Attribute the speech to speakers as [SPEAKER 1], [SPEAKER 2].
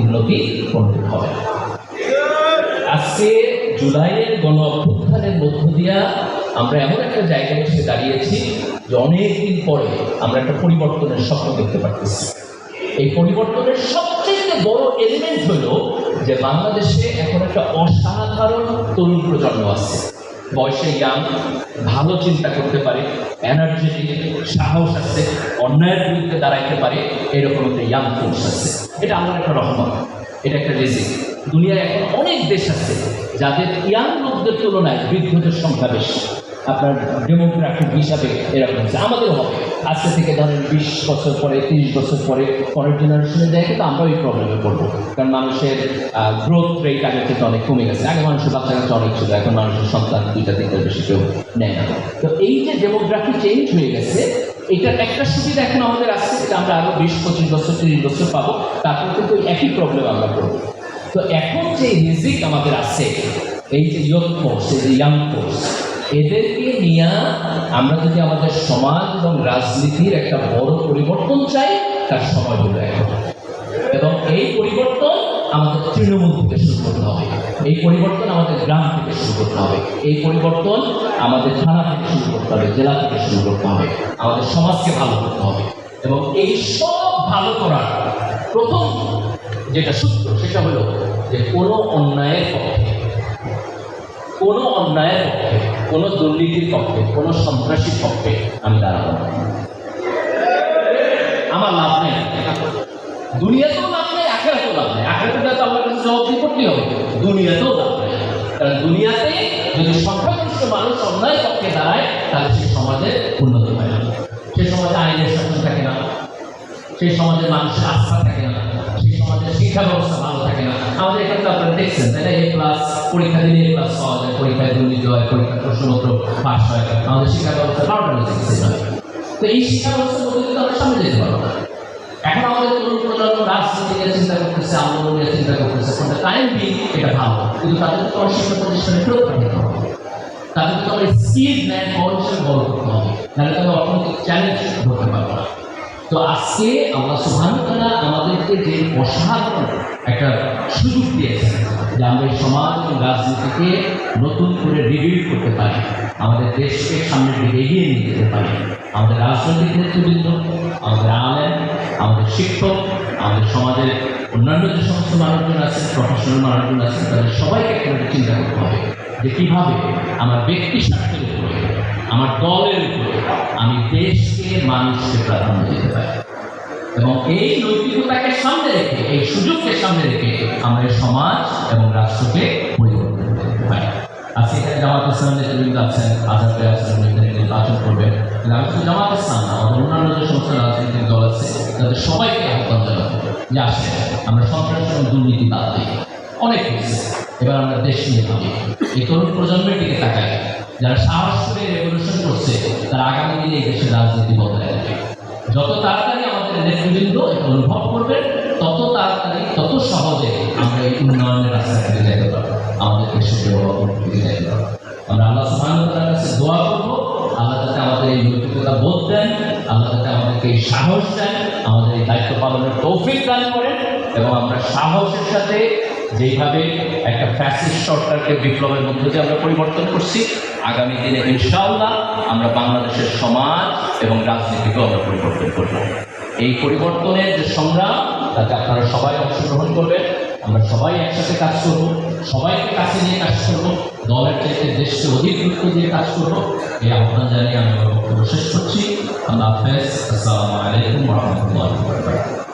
[SPEAKER 1] উন্নতি হবে। আজকে জুলাইয়ের গণ অভ্যুত্থানের মধ্য দিয়া আমরা এমন একটা জায়গায় এসে দাঁড়িয়েছি যে অনেকদিন পরে আমরা একটা পরিবর্তনের স্বপ্ন দেখতে পারতেছি। এই পরিবর্তনের সবচেয়ে বড় এলিমেন্ট হলো যে বাংলাদেশে এখন একটা অসাধারণ তরুণ প্রজন্ম আছে। বয়সে ইয়াং ভালো চিন্তা করতে পারে এনার্জেটিক সাহস আছে, অন্যায়ের বিরুদ্ধে দাঁড়াইতে পারে, এরকম একটা ইয়াং ফোর্স আছে। এটা আমার একটা রহমত, এটা একটা রেজি দুনিয়ায় এখন অনেক দেশ আছে যাদের ইয়াং লোকদের তুলনায় বৃদ্ধদের সংখ্যা বেশি। আপনার ডেমোগ্রাফিক হিসাবে এরকম আছে আমাদের হবে। আজকে থেকে ধরেন বিশ বছর পরে, তিরিশ বছর পরে পরের জেনারেশনে যায় কিন্তু আমরাও এই প্রবলেমে পড়ব। কারণ মানুষের গ্রোথ রেট আগে থেকে অনেক কমে গেছে। আগে মানুষের বাচ্চা কাচ্চা অনেক ছিল, এখন মানুষের সন্তান দুইটা, তিনটার বেশি কেউ নেয় না। তো এই যে ডেমোগ্রাফি চেঞ্জ হয়ে গেছে, এটার একটা সুবিধা এখন আমাদের আসছে যেটা আমরা আরও বিশ, পঁচিশ বছর, তিরিশ বছর পাবো। তারপর কিন্তু ওই একই প্রবলেম আমরা করব তো এখন যে রিজিক আমাদের আছে, এই যে ইয়ং ফোর্স এই যে ইয়াং ফোর্স এদেরকে নিয়ে আমরা যদি আমাদের সমাজ এবং রাজনীতির একটা বড় পরিবর্তন চাই, তার সময় হলো এখন। এবং এই পরিবর্তন আমাদের তৃণমূল থেকে শুরু করতে হবে। এই পরিবর্তন আমাদের গ্রাম থেকে শুরু করতে হবে। এই পরিবর্তন আমাদের থানা থেকে শুরু করতে হবে, জেলা থেকে শুরু করতে হবে। আমাদের সমাজকে ভালো করতে হবে। এবং এই সব ভালো করার প্রথম যেটা সূত্র, সেটা হলো যে কোনো অন্যায়ের পক্ষে, কোনো অন্যায়ের পক্ষে কোনো দুর্নীতির পক্ষে, কোনো সন্ত্রাসীর পক্ষে আমি দাঁড়াবো আমার লাভ নেই দুনিয়াতেও লাভ নেই, আখেরাতেও লাভ নেই। আখেরাতে তো আমার কাছে জবাব করতেই হবে। দুনিয়াতেও লাভ নেই। কারণ দুনিয়াতে যদি সংখ্যাগরিষ্ঠ মানুষ অন্যায় পক্ষে দাঁড়ায়, তাহলে সেই সমাজে উন্নতি হয় না। সেই সমাজে আইনের শাসন থাকে না। সেই সমাজে মানুষের আস্থা থাকে না। সেই সমাজের শিক্ষা ব্যবস্থা ভালো থাকে না আমাদের এখানে তো আপনারা দেখছেন, তাই না? এ পরীক্ষা দিলে এ প্লাস পাওয়া যায়। পরীক্ষায় দুর্নীতি হয়, পরীক্ষার প্রশ্নপত্র পাস হয়। আমাদের শিক্ষা ব্যবস্থা বারোটা তো এই শিক্ষা ব্যবস্থার মধ্যে কিন্তু আমরা সামনে যেতে পারব এখন আমাদের তরুণ প্রজন্ম রাজনীতি নিয়ে চিন্তা করতেছে আন্দোলন নিয়ে চিন্তা করতেছে, কোনটা টাইম বি এটা ভালো। কিন্তু তাদের তো আমার শিক্ষা প্রতিষ্ঠানে ফেরত পাঠাতে হবে। তাদেরকে তো আমরা স্কিল ম্যান মানুষের বড় করতে হবে। নাহলে তাহলে অর্থনৈতিক চ্যালেঞ্জ ধরতে পারব না। তো আজকে আল্লাহ সুবহান তাআলা আমাদেরকে যে অসাধারণ একটা সুযোগ দিয়েছে যে আমরা সমাজ এবং রাজনীতিকে নতুন করে রিভিউ করতে পারি, আমাদের দেশকে সামনের দিকে এগিয়ে নিয়ে যেতে পারি। আমাদের রাজনৈতিক নেতৃবৃন্দ, আমাদের আলেম, আমাদের শিক্ষক, আমাদের সমাজের অন্যান্য যে সমস্ত মানুষজন আছে প্রফেশনাল মানুষজন আছে তাদের সবাইকে একটা চিন্তা করতে হবে যে কীভাবে আমার ব্যক্তি স্বার্থের আমার দলের উপরে আমি দেশকে, মানুষকে প্রাধান্য দিতে পারি। এবং এই নৈতিকতাকে সামনে রেখে, এই সুযোগকে সামনে রেখে আমরা সমাজ এবং রাষ্ট্রকে করতে পারি। আজকে এখানে জামাত ইসলাম নেতৃবৃন্দ আছেন, আজাদে আছেন, উনি এখানে নির্বাচন করবেন। কিন্তু আমি শুধু জামাত ইসলাম না, আমাদের অন্যান্য সমস্ত দল আছে সবাইকে যে আসেন, আমরা সন্ত্রাস এবং দুর্নীতি বাদ দিই। অনেক হয়েছে এবার আমরা দেশ নিয়ে ভাবি। এই তরুণ প্রজন্মের দিকে তাকাই। যারা সাহস করে রেভলিউশন করছে, তারা আগামী দিনে এই দেশের রাজনীতি বদলায় যত তাড়াতাড়ি আমাদের নেতৃবৃন্দ এটা অনুভব করবেন, তত তাড়াতাড়ি, তত সহজে আমরা এই উন্নয়নের রাস্তা থেকে যেতে পারব। আমাদের দেশের ডেভেলপমেন্ট পারব। আমরা আল্লাহ সুবহানাহু কাছে দোয়া করব। আল্লাহ যাতে আমাদের এই নৈতিকতা বোধ দেন, আল্লাহ যাতে আমাদেরকে এই সাহস দেন, আমাদের এই দায়িত্ব পালনের তৌফিক দান করেন এবং আমরা সাহসের সাথে যেইভাবে একটা ফ্যাসিস্ট সরকারকে বিপ্লবের মধ্য দিয়ে আমরা পরিবর্তন করছি, আগামী দিনে ইনশাআল্লাহ আমরা বাংলাদেশের সমাজ এবং রাজনীতিকেও আমরা পরিবর্তন করব। এই পরিবর্তনের যে সংগ্রাম, তাতে আপনারা সবাই অংশগ্রহণ করবেন, আমরা সবাই একসাথে কাজ করব, সবাইকে কাছে নিয়ে কাজ করব, দলের চাইতে দেশকে অধিক গুরুত্ব দিয়ে কাজ করব, এই আহ্বান জানিয়ে আমি আমার বক্তব্য শেষ করছি। আল্লাহ হাফেজ, আসসালামু আলাইকুম রহমতুল্লাহ